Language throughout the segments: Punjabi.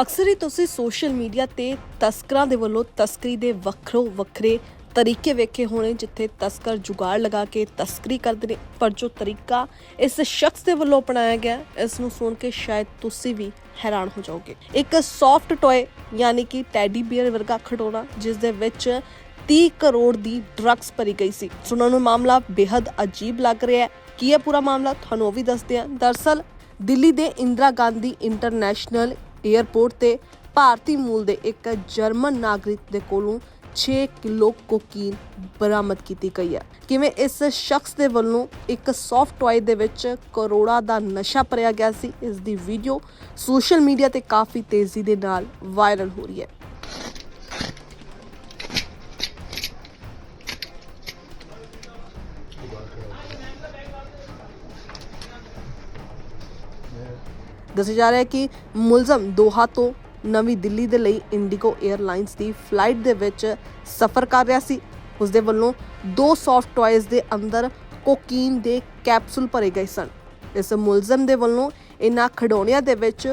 ਅਕਸਰ ਹੀ ਤੁਸੀਂ ਸੋਸ਼ਲ ਮੀਡੀਆ ਤੇ ਤਸਕਰਾਂ ਦੇ ਵੱਲੋਂ ਤਸਕਰੀ ਦੇ ਵੱਖਰੋ ਵੱਖਰੇ ਤਰੀਕੇ ਵੇਖੇ ਹੋਣੇ, ਜਿੱਥੇ ਤਸਕਰ ਜੁਗਾੜ ਲਗਾ ਕੇ ਤਸਕਰੀ ਕਰਦੇ ਨੇ, ਪਰ ਜੋ ਤਰੀਕਾ ਇਸ ਸ਼ਖਸ ਦੇ ਵੱਲੋਂ ਅਪਣਾਇਆ ਗਿਆ, ਇਸ ਨੂੰ ਸੁਣ ਕੇ ਸ਼ਾਇਦ ਤੁਸੀਂ ਵੀ ਹੈਰਾਨ ਹੋ ਜਾਓਗੇ। ਇੱਕ ਸੌਫਟ ਟੌਏ ਯਾਨੀ ਕਿ ਟੈਡੀ ਬੀਅਰ ਵਰਗਾ ਖਿਡੌਣਾ, ਜਿਸ ਦੇ ਵਿੱਚ 30 ਕਰੋੜ ਦੀ ਡਰੱਗਸ ਭਰੀ ਗਈ ਸੀ। ਸੁਣਨ ਨੂੰ ਮਾਮਲਾ ਬੇहद ਅਜੀਬ ਲੱਗ ਰਿਹਾ ਹੈ। ਕੀ ਹੈ ਪੂਰਾ ਮਾਮਲਾ? ਤੁਹਾਨੂੰ ਉਹ ਵੀ ਦੱਸਦੇ ਹਾਂ। ਦਰਸਲ, ਦਿੱਲੀ ਦੇ ਇੰਦਰਾ ਗਾਂਧੀ ਇੰਟਰਨੈਸ਼ਨਲ 에ਅਰਪੋਰਟ ਤੇ ਭਾਰਤੀ ਮੂਲ ਦੇ ਇੱਕ ਜਰਮਨ ਨਾਗਰਿਕ ਦੇ ਕੋਲੋਂ 6 ਕਿਲੋ ਕੋਕੀਨ ਬਰਾਮਦ ਕੀਤੀ ਗਈ ਹੈ। ਕਿਵੇਂ ਇਸ ਸ਼ਖਸ ਦੇ ਵੱਲੋਂ ਇੱਕ ਸੌਫਟ ਟੌਏ ਦੇ ਵਿੱਚ ਕਰੋੜਾਂ ਦਾ ਨਸ਼ਾ ਭਰਿਆ ਗਿਆ ਸੀ, ਇਸ ਦੀ ਵੀਡੀਓ ਸੋਸ਼ਲ ਮੀਡੀਆ ਤੇ ਕਾਫੀ ਤੇਜ਼ੀ ਦੇ ਨਾਲ ਵਾਇਰਲ ਹੋ ਰਹੀ ਹੈ। ਦੱਸਿਆ ਜਾ ਰਿਹਾ ਹੈ ਕਿ ਮੁਲਜ਼ਮ ਦੋਹਾ ਤੋਂ ਨਵੀਂ ਦਿੱਲੀ ਦੇ ਲਈ ਇੰਡੀਗੋ 에ਅਰਲਾਈਨਸ ਦੀ ਫਲਾਈਟ ਦੇ ਵਿੱਚ ਸਫ਼ਰ ਕਰ ਰਿਹਾ ਸੀ। ਉਸ ਦੇ ਵੱਲੋਂ ਦੋ ਸੌਫਟ ਟੌਇਜ਼ ਦੇ ਅੰਦਰ ਕੋਕੀਨ ਦੇ ਕੈਪਸੂਲ ਭਰੇ ਗਏ ਸਨ। ਇਸ ਮੁਲਜ਼ਮ ਦੇ ਵੱਲੋਂ ਇਨ੍ਹਾਂ ਖਿਡੌਣਿਆਂ ਦੇ ਵਿੱਚ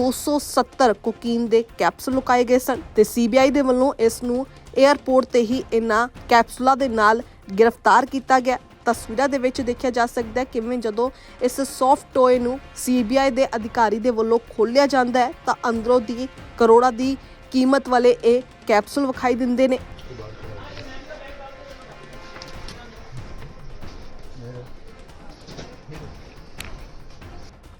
270 ਕੋਕੀਨ ਦੇ ਕੈਪਸੂਲ ਲੁਕਾਏ ਗਏ ਸਨ ਤੇ ਸੀਬੀਆਈ ਦੇ ਵੱਲੋਂ ਇਸ ਨੂੰ 에ਅਰਪੋਰਟ ਤੇ ਹੀ ਇਨ੍ਹਾਂ ਕੈਪਸੂਲਾਂ ਦੇ ਨਾਲ ਗ੍ਰਿਫਤਾਰ ਕੀਤਾ ਗਿਆ। ਤਸਵੀਰਾਂ ਦੇ ਵਿੱਚ ਦੇਖਿਆ ਜਾ ਸਕਦਾ ਹੈ ਕਿਵੇਂ ਜਦੋਂ ਇਸ ਸੌਫਟ ਟੋਏ ਨੂੰ ਸੀਬੀਆਈ ਦੇ ਅਧਿਕਾਰੀ ਦੇ ਵੱਲੋਂ ਖੋਲ੍ਹਿਆ ਜਾਂਦਾ ਹੈ, ਤਾਂ ਅੰਦਰੋਂ ਦੀ ਕਰੋੜਾਂ ਦੀ ਕੀਮਤ ਵਾਲੇ ਇਹ ਕੈਪਸੂਲ ਵਿਖਾਈ ਦਿੰਦੇ ਨੇ।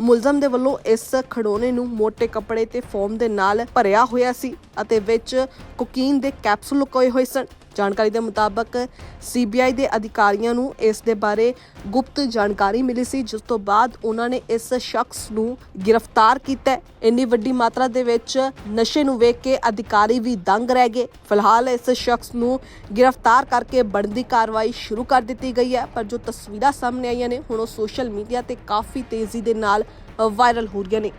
ਮੁਲਜ਼ਮ ਦੇ ਵੱਲੋਂ ਇਸ ਖਿਡੌਣੇ ਨੂੰ ਮੋٹے ਕੱਪੜੇ ਤੇ ਫੋਮ ਦੇ ਨਾਲ ਭਰਿਆ ਹੋਇਆ ਸੀ ਅਤੇ ਵਿੱਚ ਕੋਕੀਨ ਦੇ ਕੈਪਸੂਲ ਲੁਕੋਏ ਹੋਏ ਸਨ। ਜਾਣਕਾਰੀ ਦੇ ਮੁਤਾਬਕ ਸੀਬੀਆਈ ਦੇ ਅਧਿਕਾਰੀਆਂ ਨੂੰ ਇਸ ਦੇ ਬਾਰੇ ਗੁਪਤ ਜਾਣਕਾਰੀ ਮਿਲੀ ਸੀ, ਜਿਸ ਤੋਂ ਬਾਅਦ ਉਹਨਾਂ ਨੇ ਇਸ ਸ਼ਖਸ ਨੂੰ ਗ੍ਰਿਫਤਾਰ ਕੀਤਾ ਇੰਨੀ ਵੱਡੀ ਮਾਤਰਾ ਦੇ ਵਿੱਚ ਨਸ਼ੇ ਨੂੰ ਵੇਖ ਕੇ ਅਧਿਕਾਰੀ ਵੀ ਦੰਗ ਰਹਿ ਗਏ। ਫਿਲਹਾਲ ਇਸ ਸ਼ਖਸ ਨੂੰ ਗ੍ਰਿਫਤਾਰ ਕਰਕੇ ਬਣਦੀ ਕਾਰਵਾਈ ਸ਼ੁਰੂ ਕਰ ਦਿੱਤੀ ਗਈ ਹੈ, ਪਰ ਜੋ ਤਸਵੀਰਾਂ ਸਾਹਮਣੇ ਆਈਆਂ ਨੇ, ਹੁਣ ਉਹ ਸੋਸ਼ਲ ਮੀਡੀਆ ਤੇ ਕਾਫੀ ਤੇਜ਼ੀ ਦੇ ਨਾਲ ਵਾਇਰਲ ਹੋ ਰਹੀਆਂ ਨੇ।